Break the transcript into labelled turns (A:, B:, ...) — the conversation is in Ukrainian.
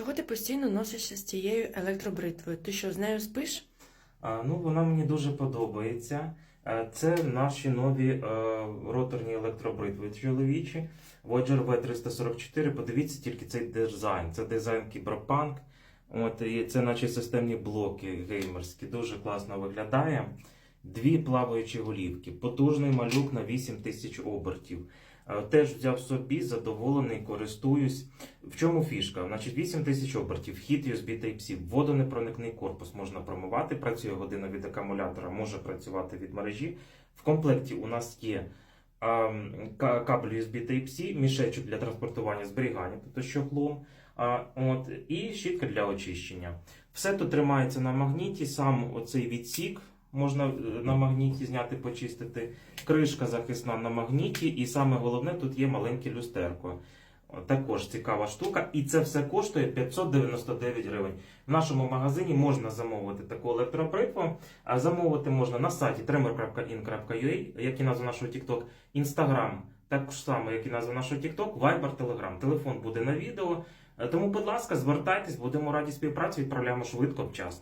A: Чого ти постійно носишся з цією електробритвою? Ти що, з нею спиш?
B: А, ну, вона мені дуже подобається. Е, Це наші нові е, роторні електробритви чоловічі. Voyager V344. Подивіться тільки цей дизайн. Це дизайн кіберпанк. От, і це наші системні блоки геймерські. Дуже класно виглядає. Дві плаваючі голівки, потужний малюк на 8000 обертів. Е, Теж взяв собі, задоволений, користуюсь. В чому фішка? Значить, 8 тисяч обертів, вхід USB Type-C, водонепроникний корпус можна промивати, працює година від акумулятора, може працювати від мережі. В комплекті у нас є ем, кабель USB Type-C, мішечок для транспортування зберігання, тобто щоплом, а, от, і щітка для очищення. Все тут тримається на магніті, сам оцей відсік можна е, на магніті зняти, почистити. Кришка захисна на магніті, і саме головне тут є маленьке люстерко. Також цікава штука, і це все коштує 599 гривень. В нашому магазині можна замовити таку електробритву. А замовити можна на сайті tremer.in.ua, як і назва нашого TikTok, Instagram, також саме, як і назва нашого TikTok, Viber, Telegram. Телефон буде на відео. Е, Тому, будь ласка, звертайтесь, будемо раді співпраці, відправляємо швидко вчасно.